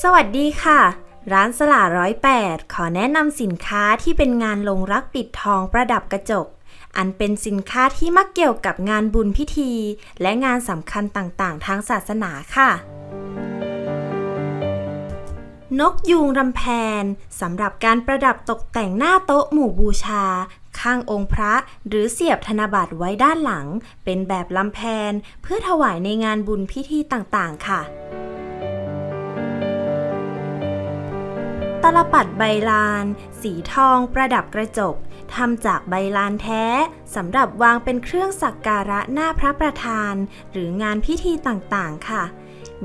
สวัสดีค่ะ ร้านสลาร้อยแปดขอแนะนำสินค้าที่เป็นงานลงรักปิดทองประดับกระจก อันเป็นสินค้าที่มักเกี่ยวกับงานบุญพิธี และงานสำคัญต่างๆ ทางศาสนาค่ะ นกยูงรำแพนสำหรับการประดับตกแต่งหน้าโต๊ะหมู่บูชา ข้างองค์พระหรือเสียบธนบัตรไว้ด้านหลัง เป็นแบบลำแพนเพื่อถวายในงานบุญพิธีต่างๆ ค่ะ ตลปัดใบลาน สีทองประดับกระจกทำจากใบลานแท้สำหรับวางเป็นเครื่องสักการะหน้าพระประธาน หรืองานพิธีต่างๆ ค่ะ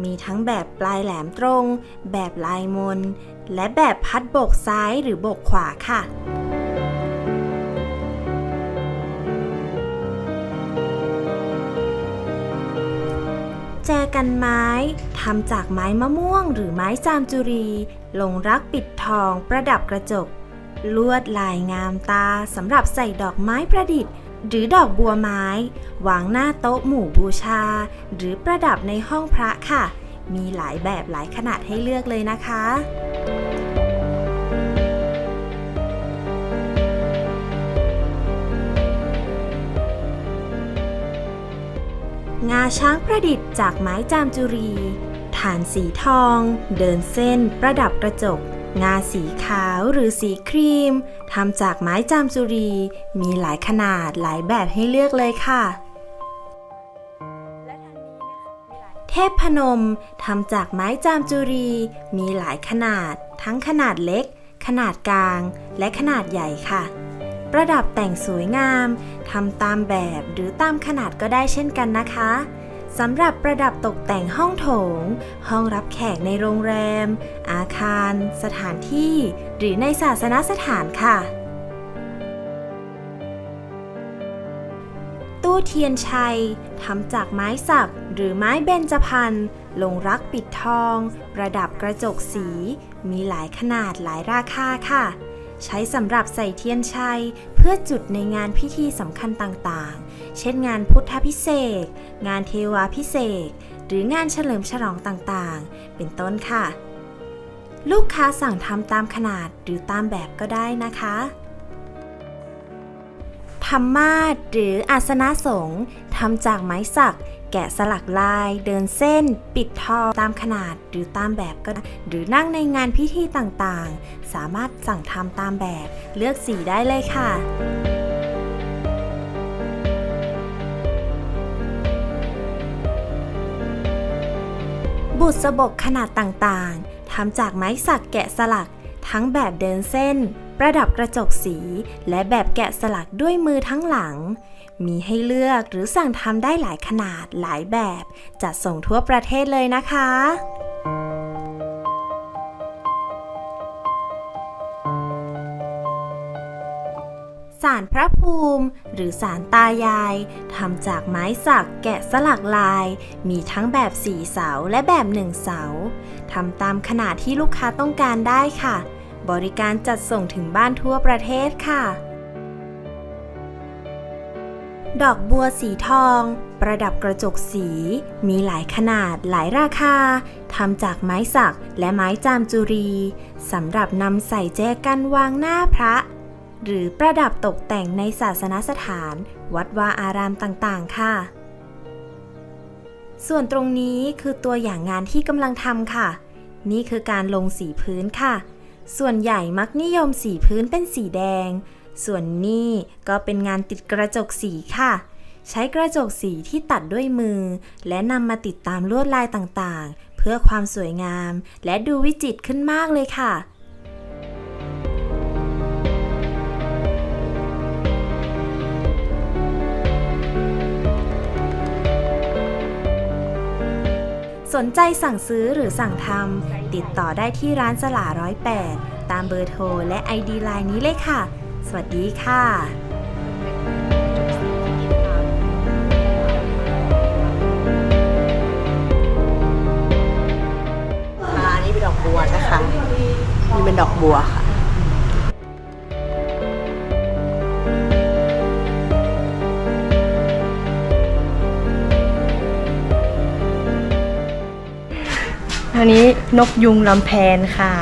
มีทั้งแบบปลายแหลมตรง แบบลายมน และแบบพัดโบกซ้ายหรือโบกขวาค่ะ จกันไม้ทำจากไม้มะม่วงหรือไม้จามจุรี ลงรักปิดทองประดับกระจก ลวดลายงามตาสำหรับใส่ดอกไม้ประดิษฐ์ หรือดอกบัวไม้ วางหน้าโต๊ะหมู่บูชา หรือประดับในห้องพระค่ะ มีหลายแบบหลายขนาดให้เลือกเลยนะคะ งาช้างประดิษฐ์จากไม้จามจุรี ฐานสีทอง เดินเส้น ประดับกระจก งาสีขาวหรือสีครีมทำจากไม้จามจุรี มีหลายขนาดหลายแบบให้เลือกเลยค่ะ เทพพนมทำจากไม้จามจุรี มีหลายขนาด ทั้งขนาดเล็ก ขนาดกลาง และขนาดใหญ่ค่ะ ประดับแต่งสวยงามทำตามแบบหรือตามขนาดก็ได้เช่นกันนะคะสำหรับประดับตกแต่งห้องโถง ห้องรับแขกในโรงแรม อาคาร สถานที่ หรือในศาสนสถานค่ะ ตู้เทียนชัยทำจากไม้สักหรือไม้เบญจพรรณลงรักปิดทอง ประดับกระจกสี มีหลายขนาดหลายราคาค่ะ ใช้สำหรับใส่เทียนชัย เพื่อจุดในงานพิธีสำคัญต่างๆ เช่นงานพุทธพิเศษงานเทวาพิเศษหรืองานเฉลิมฉลองต่างๆ เป็นต้นค่ะ ลูกค้าสั่งทำตามขนาดหรือตามแบบก็ได้นะคะธรรมาสหรืออาสนะสงฆ์ทำจากไม้สัก แกะสลักลาย เดินเส้น ปิดทองตามขนาดหรือตามแบบก็ได้หรือนั่งในงานพิธีต่างๆ สามารถสั่งทำตามแบบเลือกสีได้เลยค่ะบุษบกขนาดต่างๆ ทำจากไม้สักแกะสลัก ทั้งแบบเดินเส้น ประดับกระจกสี และแบบแกะสลักด้วยมือทั้งหลัง มีให้เลือกหรือสั่งทำได้หลายขนาดหลายแบบ จัดส่งทั่วประเทศเลยนะคะสารพระภูมิ หรือสารตายายทำจากไม้สักแกะสลักลาย มีทั้งแบบสี่เสาและแบบหนึ่งเสาทำตามขนาดที่ลูกค้าต้องการได้ค่ะ บริการจัดส่งถึงบ้านทั่วประเทศค่ะ ดอกบัวสีทอง ประดับกระจกสี มีหลายขนาดหลายราคาทำจากไม้สักและไม้จามจุรีสำหรับนำใส่แจกันวางหน้าพระ หรือประดับตกแต่งในศาสนสถาน วัดวาอารามต่างๆ ค่ะส่วนตรงนี้คือตัวอย่างงานที่กำลังทำค่ะ นี่คือการลงสีพื้นค่ะ ส่วนใหญ่มักนิยมสีพื้นเป็นสีแดง ส่วนนี้ก็เป็นงานติดกระจกสีค่ะ ใช้กระจกสีที่ตัดด้วยมือ และนำมาติดตามลวดลายต่างๆ เพื่อความสวยงาม และดูวิจิตรขึ้นมากเลยค่ะ นใจสั่งซื้อหรือสั่งทำติดต่อได้ที่ร้านสลาร้อยแปดตามเบอร์โทรและ ID ไลน์นี้เลยค่ะ สวัสดีค่ะค่ะอันนี้เป็นดอกบัวนะคะ นี่เป็นดอกบัวค่ะ นกยุงลำแพนค่ะ